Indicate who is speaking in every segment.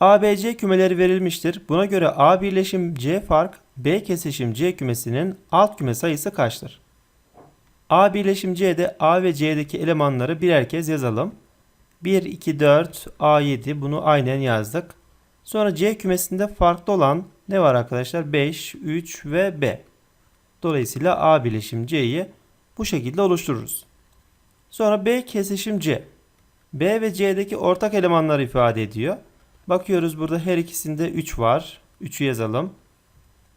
Speaker 1: ABC kümeleri verilmiştir. Buna göre A birleşim C fark B kesişim C kümesinin alt küme sayısı kaçtır? A birleşim C'de A ve C'deki elemanları birer kez yazalım. 1, 2, 4, A7 bunu aynen yazdık. Sonra C kümesinde farklı olan ne var arkadaşlar? 5, 3 ve B. Dolayısıyla A birleşim C'yi bu şekilde oluştururuz. Sonra B kesişim C. B ve C'deki ortak elemanları ifade ediyor. Bakıyoruz burada her ikisinde 3 var. 3'ü yazalım.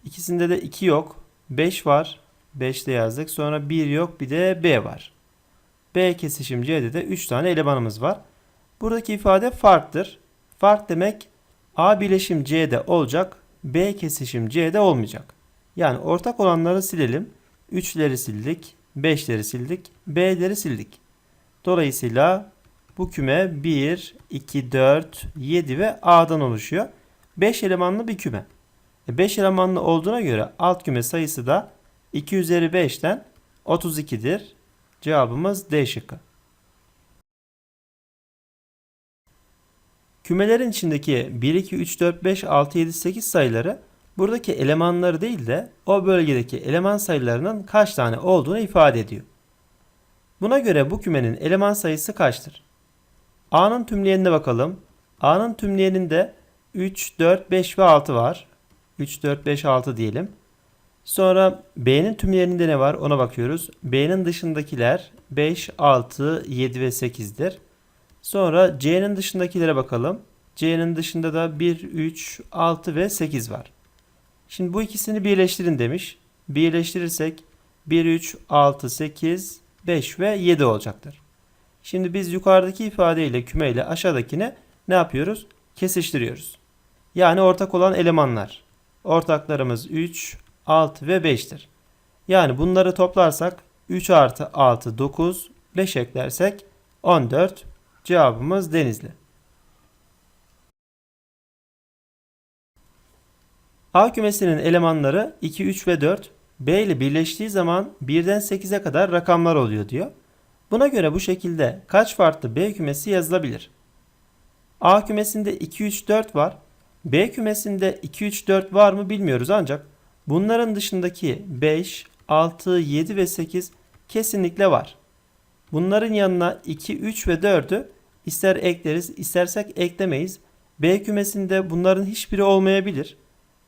Speaker 1: İkisinde de 2 yok. 5 var. 5 de yazdık. Sonra 1 yok. Bir de B var. B kesişim C'de de 3 tane elemanımız var. Buradaki ifade farktır. Fark demek A bileşim C'de olacak. B kesişim C'de olmayacak. Yani ortak olanları silelim. 3'leri sildik. 5'leri sildik. B'leri sildik. Dolayısıyla bu küme 1, 2, 4, 7 ve A'dan oluşuyor. 5 elemanlı bir küme. 5 elemanlı olduğuna göre alt küme sayısı da 2 üzeri 5'ten 32'dir. Cevabımız D şıkkı. Kümelerin içindeki 1, 2, 3, 4, 5, 6, 7, 8 sayıları buradaki elemanları değil de o bölgedeki eleman sayılarının kaç tane olduğunu ifade ediyor. Buna göre bu kümenin eleman sayısı kaçtır? A'nın tümleyenine bakalım. A'nın tümleyeninde 3, 4, 5 ve 6 var. 3, 4, 5, 6 diyelim. Sonra B'nin tümleyeninde ne var ona bakıyoruz. B'nin dışındakiler 5, 6, 7 ve 8'dir. Sonra C'nin dışındakilere bakalım. C'nin dışında da 1, 3, 6 ve 8 var. Şimdi bu ikisini birleştirin demiş. Birleştirirsek 1, 3, 6, 8, 5 ve 7 olacaktır. Şimdi biz yukarıdaki ifadeyle kümeyle aşağıdakini ne yapıyoruz? Kesiştiriyoruz. Yani ortak olan elemanlar. Ortaklarımız 3, 6 ve 5'tir. Yani bunları toplarsak 3 artı 6 9, 5 eklersek 14. Cevabımız Denizli. A kümesinin elemanları 2, 3 ve 4 B ile birleştiği zaman 1'den 8'e kadar rakamlar oluyor diyor. Buna göre bu şekilde kaç farklı B kümesi yazılabilir? A kümesinde 2, 3, 4 var. B kümesinde 2, 3, 4 var mı bilmiyoruz ancak bunların dışındaki 5, 6, 7 ve 8 kesinlikle var. Bunların yanına 2, 3 ve 4'ü ister ekleriz istersek eklemeyiz. B kümesinde bunların hiçbiri olmayabilir.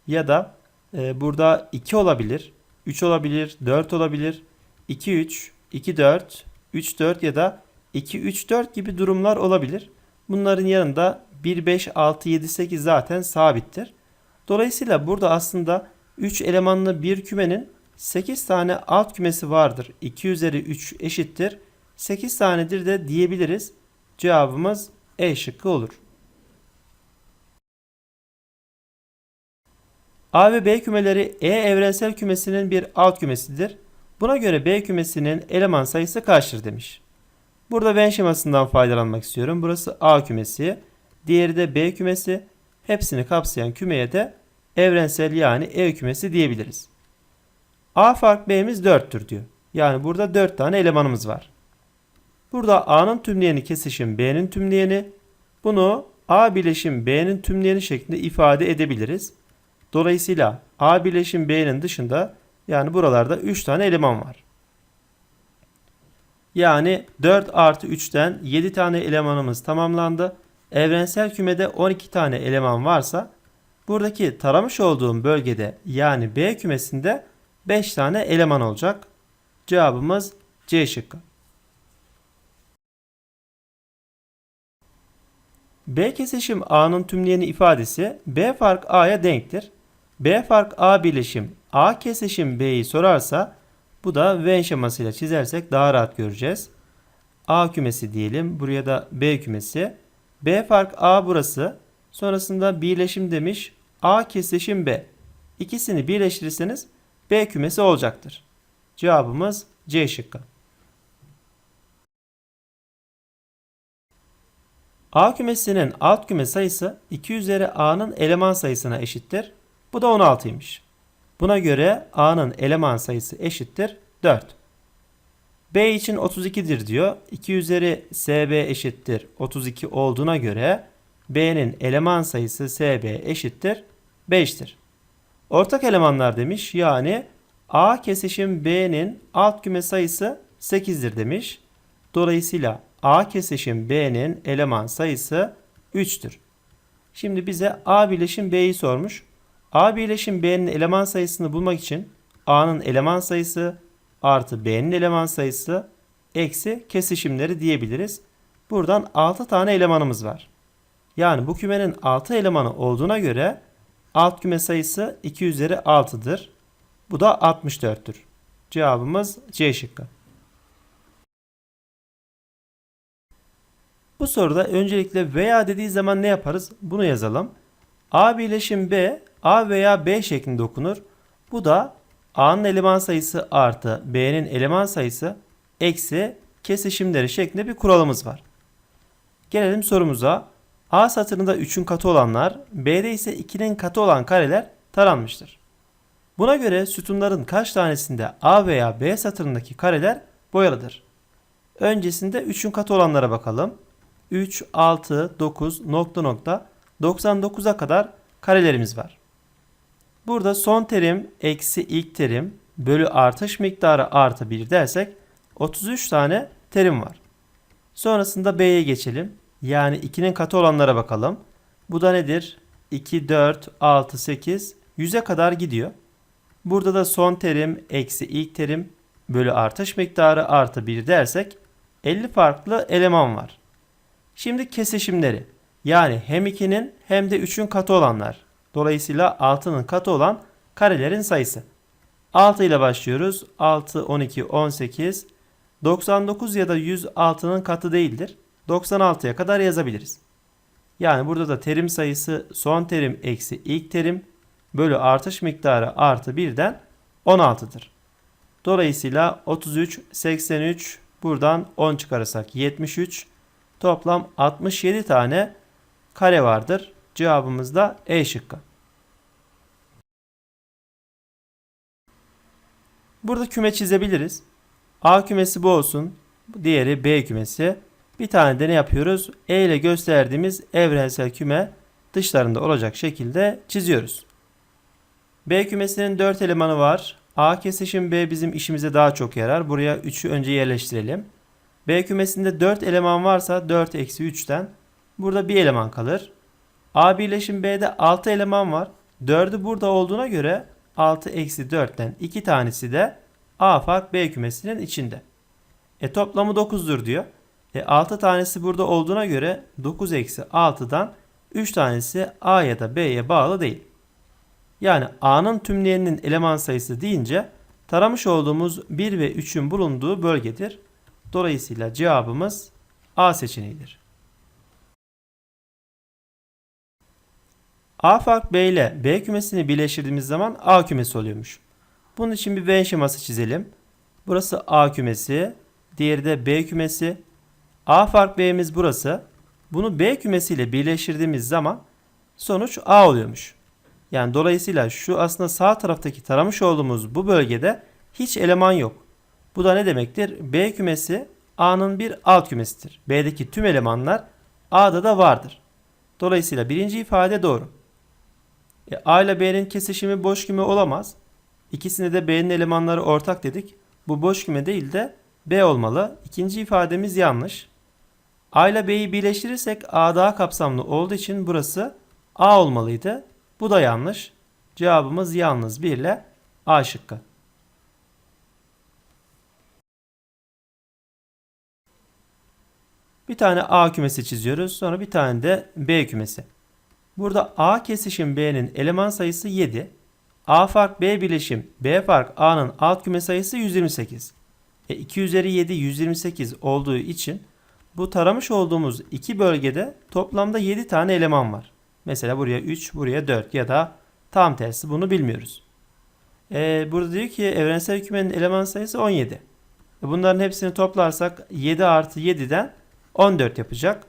Speaker 1: Ya da e, burada 2 olabilir, 3 olabilir, 4 olabilir, 2, 3, 2, 4, 3, 4 ya da 2, 3, 4 gibi durumlar olabilir. Bunların yanında 1, 5, 6, 7, 8 zaten sabittir. Dolayısıyla burada aslında 3 elemanlı bir kümenin 8 tane alt kümesi vardır. 2 üzeri 3 eşittir. 8 tanedir de diyebiliriz. Cevabımız E şıkkı olur. A ve B kümeleri E evrensel kümesinin bir alt kümesidir. Buna göre B kümesinin eleman sayısı kaçtır demiş. Burada Venn şemasından faydalanmak istiyorum. Burası A kümesi, diğeri de B kümesi. Hepsini kapsayan kümeye de evrensel yani E kümesi diyebiliriz. A fark B'miz 4'tür diyor. Yani burada 4 tane elemanımız var. Burada A'nın tümleyeni kesişim B'nin tümleyeni. Bunu A bileşim B'nin tümleyeni şeklinde ifade edebiliriz. Dolayısıyla A bileşim B'nin dışında yani buralarda 3 tane eleman var. Yani 4 artı 3'ten 7 tane elemanımız tamamlandı. Evrensel kümede 12 tane eleman varsa buradaki taramış olduğum bölgede yani B kümesinde 5 tane eleman olacak. Cevabımız C şıkkı. B kesişim A'nın tümleyeni ifadesi B fark A'ya denktir. B fark A birleşim A kesişim B'yi sorarsa bu da Venn şemasıyla çizersek daha rahat göreceğiz. A kümesi diyelim. Buraya da B kümesi. B fark A burası. Sonrasında birleşim demiş. A kesişim B. İkisini birleştirirseniz B kümesi olacaktır. Cevabımız C şıkkı. A kümesinin alt küme sayısı 2 üzeri A'nın eleman sayısına eşittir. Bu da 16'ymış. Buna göre A'nın eleman sayısı eşittir 4. B için 32'dir diyor. 2 üzeri SB eşittir 32 olduğuna göre B'nin eleman sayısı SB eşittir 5'tir. Ortak elemanlar demiş yani A kesişim B'nin alt küme sayısı 8'dir demiş. Dolayısıyla A kesişim B'nin eleman sayısı 3'tür. Şimdi bize A birleşim B'yi sormuş. A birleşim B'nin eleman sayısını bulmak için A'nın eleman sayısı artı B'nin eleman sayısı eksi kesişimleri diyebiliriz. Buradan 6 tane elemanımız var. Yani bu kümenin 6 elemanı olduğuna göre alt küme sayısı 2 üzeri 6'dır. Bu da 64'tür. Cevabımız C şıkkı. Bu soruda öncelikle veya dediği zaman ne yaparız? Bunu yazalım. A birleşim B, A veya B şeklinde okunur. Bu da A'nın eleman sayısı artı B'nin eleman sayısı eksi kesişimleri şeklinde bir kuralımız var. Gelelim sorumuza. A satırında 3'ün katı olanlar, B'de ise 2'nin katı olan kareler taranmıştır. Buna göre sütunların kaç tanesinde A veya B satırındaki kareler boyalıdır? Öncesinde 3'ün katı olanlara bakalım. 3, 6, 9, nokta nokta 99'a kadar karelerimiz var. Burada son terim eksi ilk terim bölü artış miktarı artı 1 dersek 33 tane terim var. Sonrasında B'ye geçelim. Yani 2'nin katı olanlara bakalım. Bu da nedir? 2, 4, 6, 8, 100'e kadar gidiyor. Burada da son terim eksi ilk terim bölü artış miktarı artı 1 dersek 50 farklı eleman var. Şimdi kesişimleri yani hem 2'nin hem de 3'ün katı olanlar. Dolayısıyla 6'nın katı olan karelerin sayısı. 6 ile başlıyoruz. 6, 12, 18. 99 ya da 100 6'nın katı değildir. 96'ya kadar yazabiliriz. Yani burada da terim sayısı son terim eksi ilk terim bölü artış miktarı artı 1'den 16'dır. Dolayısıyla 33, 83 buradan 10 çıkarırsak 73 toplam 67 tane kare vardır. Cevabımız da E şıkkı. Burada küme çizebiliriz. A kümesi bu olsun. Diğeri B kümesi. Bir tane de ne yapıyoruz? E ile gösterdiğimiz evrensel küme dışlarında olacak şekilde çiziyoruz. B kümesinin 4 elemanı var. A kesişim B bizim işimize daha çok yarar. Buraya 3'ü önce yerleştirelim. B kümesinde 4 eleman varsa 4 eksi 3'ten burada bir eleman kalır. A birleşim B'de 6 eleman var. 4'ü burada olduğuna göre 6 eksi 4'ten 2 tanesi de A fark B kümesinin içinde. E toplamı 9'dur diyor. E 6 tanesi burada olduğuna göre 9 eksi 6'dan 3 tanesi A ya da B'ye bağlı değil. Yani A'nın tümleyeninin eleman sayısı deyince taramış olduğumuz 1 ve 3'ün bulunduğu bölgedir. Dolayısıyla cevabımız A seçeneğidir. A fark B ile B kümesini birleştirdiğimiz zaman A kümesi oluyormuş. Bunun için bir Venn şeması çizelim. Burası A kümesi, diğeri de B kümesi. A fark B'miz burası. Bunu B kümesiyle birleştirdiğimiz zaman sonuç A oluyormuş. Yani dolayısıyla şu aslında sağ taraftaki taramış olduğumuz bu bölgede hiç eleman yok. Bu da ne demektir? B kümesi A'nın bir alt kümesidir. B'deki tüm elemanlar A'da da vardır. Dolayısıyla birinci ifade doğru. E, A ile B'nin kesişimi boş küme olamaz. İkisinde de B'nin elemanları ortak dedik. Bu boş küme değil de B olmalı. İkinci ifademiz yanlış. A ile B'yi birleştirirsek A daha kapsamlı olduğu için burası A olmalıydı. Bu da yanlış. Cevabımız yalnız 1 ile A şıkkı. Bir tane A kümesi çiziyoruz. Sonra bir tane de B kümesi. Burada A kesişim B'nin eleman sayısı 7. A fark B birleşim B fark A'nın alt küme sayısı 128. E 2 üzeri 7 128 olduğu için bu taramış olduğumuz iki bölgede toplamda 7 tane eleman var. Mesela buraya 3, buraya 4 ya da tam tersi bunu bilmiyoruz. E, burada diyor ki evrensel kümenin eleman sayısı 17. E, bunların hepsini toplarsak 7 artı 7'den 14 yapacak.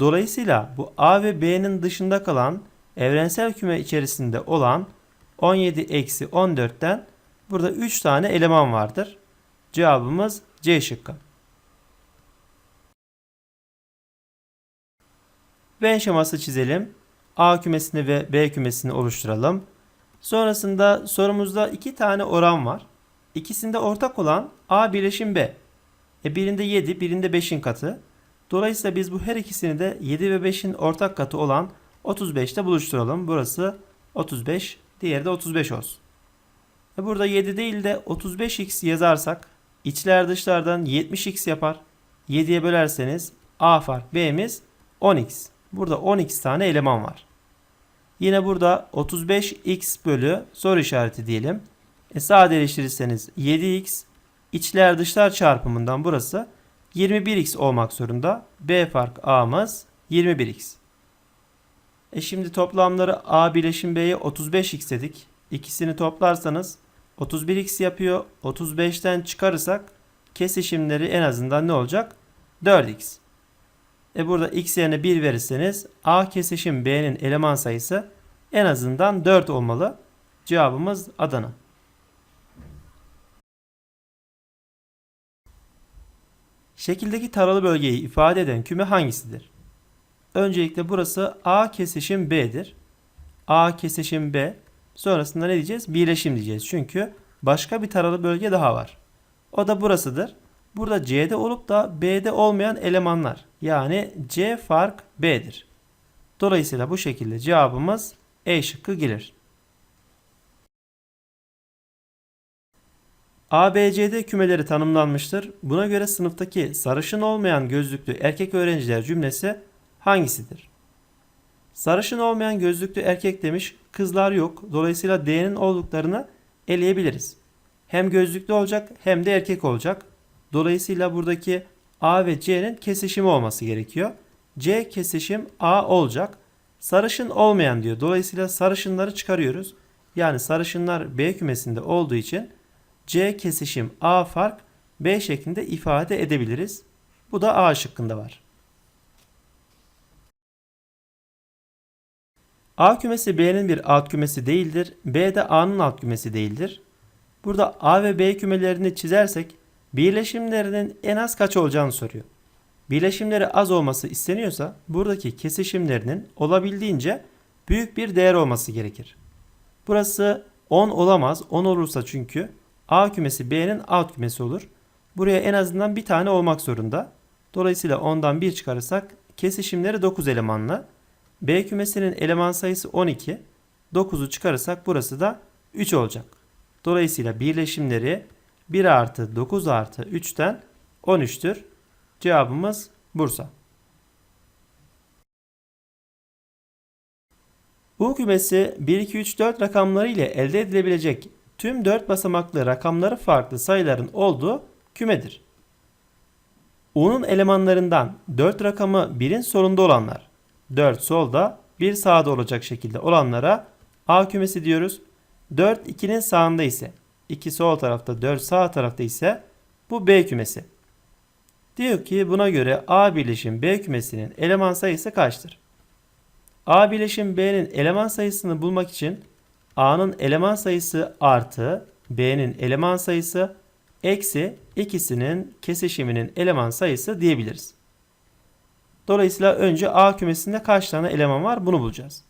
Speaker 1: Dolayısıyla bu A ve B'nin dışında kalan evrensel küme içerisinde olan 17 eksi 14'ten burada 3 tane eleman vardır. Cevabımız C şıkkı. Venn şeması çizelim. A kümesini ve B kümesini oluşturalım. Sonrasında sorumuzda iki tane oran var. İkisinde ortak olan A birleşim B. E birinde 7, birinde 5'in katı. Dolayısıyla biz bu her ikisini de 7 ve 5'in ortak katı olan 35'te buluşturalım. Burası 35, diğeri de 35 olsun. E burada 7 değil de 35x yazarsak içler dışlardan 70x yapar. 7'ye bölerseniz A fark B'miz 10x. Burada 10x tane eleman var. Yine burada 35x bölü soru işareti diyelim. E sadeleştirirseniz 7x içler dışlar çarpımından burası 21x olmak zorunda. B fark A'mız 21x. E şimdi toplamları A bileşim B'ye 35x dedik. İkisini toplarsanız 31x yapıyor. 35'ten çıkarırsak kesişimleri en azından ne olacak? 4x. E burada x yerine 1 verirseniz A kesişim B'nin eleman sayısı en azından 4 olmalı. Cevabımız Adana. Şekildeki taralı bölgeyi ifade eden küme hangisidir? Öncelikle burası A kesişim B'dir. A kesişim B. Sonrasında ne diyeceğiz? Birleşim diyeceğiz. Çünkü başka bir taralı bölge daha var. O da burasıdır. Burada C'de olup da B'de olmayan elemanlar. Yani C fark B'dir. Dolayısıyla bu şekilde cevabımız E şıkkı gelir. ABCD kümeleri tanımlanmıştır. Buna göre sınıftaki sarışın olmayan gözlüklü erkek öğrenciler cümlesi hangisidir? Sarışın olmayan gözlüklü erkek demiş, kızlar yok. Dolayısıyla D'nin olduklarını eleyebiliriz. Hem gözlüklü olacak hem de erkek olacak. Dolayısıyla buradaki A ve C'nin kesişimi olması gerekiyor. C kesişim A olacak. Sarışın olmayan diyor. Dolayısıyla sarışınları çıkarıyoruz. Yani sarışınlar B kümesinde olduğu için C kesişim A fark B şeklinde ifade edebiliriz. Bu da A şıkkında var. A kümesi B'nin bir alt kümesi değildir. B de A'nın alt kümesi değildir. Burada A ve B kümelerini çizersek birleşimlerinin en az kaç olacağını soruyor. Birleşimleri az olması isteniyorsa buradaki kesişimlerinin olabildiğince büyük bir değer olması gerekir. Burası 10 olamaz. 10 olursa çünkü A kümesi B'nin alt kümesi olur. Buraya en azından bir tane olmak zorunda. Dolayısıyla 10'dan 1 çıkarırsak kesişimleri 9 elemanla. B kümesinin eleman sayısı 12. 9'u çıkarırsak burası da 3 olacak. Dolayısıyla birleşimleri 1 artı 9 artı 3'ten 13'tür. Cevabımız Bursa. U kümesi 1, 2, 3, 4 rakamları ile elde edilebilecek tüm 4 basamaklı rakamları farklı sayıların olduğu kümedir. U'nun elemanlarından 4 rakamı 1'in solunda olanlar, 4 solda, 1 sağda olacak şekilde olanlara A kümesi diyoruz. 4 2'nin sağında ise, 2 sol tarafta, 4 sağ tarafta ise bu B kümesi. Diyor ki buna göre A birleşim B kümesinin eleman sayısı kaçtır? A birleşim B'nin eleman sayısını bulmak için A'nın eleman sayısı artı B'nin eleman sayısı eksi ikisinin kesişiminin eleman sayısı diyebiliriz. Dolayısıyla önce A kümesinde kaç tane eleman var bunu bulacağız.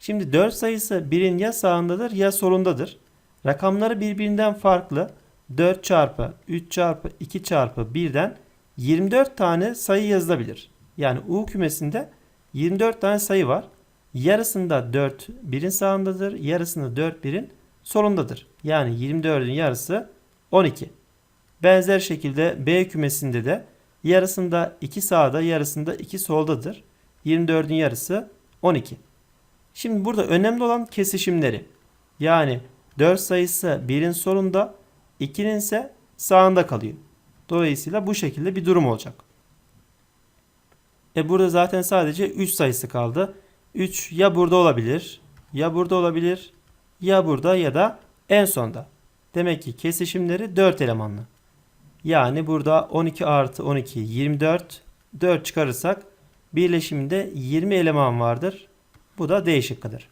Speaker 1: Şimdi 4 sayısı birin ya sağındadır ya solundadır. Rakamları birbirinden farklı. 4 çarpı 3 çarpı 2 çarpı 1'den 24 tane sayı yazılabilir. Yani U kümesinde 24 tane sayı var. Yarısında 4 birin sağındadır. Yarısında 4 birin solundadır. Yani 24'ün yarısı 12. Benzer şekilde B kümesinde de yarısında 2 sağda yarısında 2 soldadır. 24'ün yarısı 12. Şimdi burada önemli olan kesişimleri. Yani 4 sayısı 1'in solunda 2'nin ise sağında kalıyor. Dolayısıyla bu şekilde bir durum olacak. E burada zaten sadece 3 sayısı kaldı. 3 ya burada olabilir, ya burada olabilir, ya burada ya da en sonda. Demek ki kesişimleri 4 elemanlı. Yani burada 12 artı 12 24 4 çıkarırsak birleşiminde 20 eleman vardır. Bu da D şıkkıdır.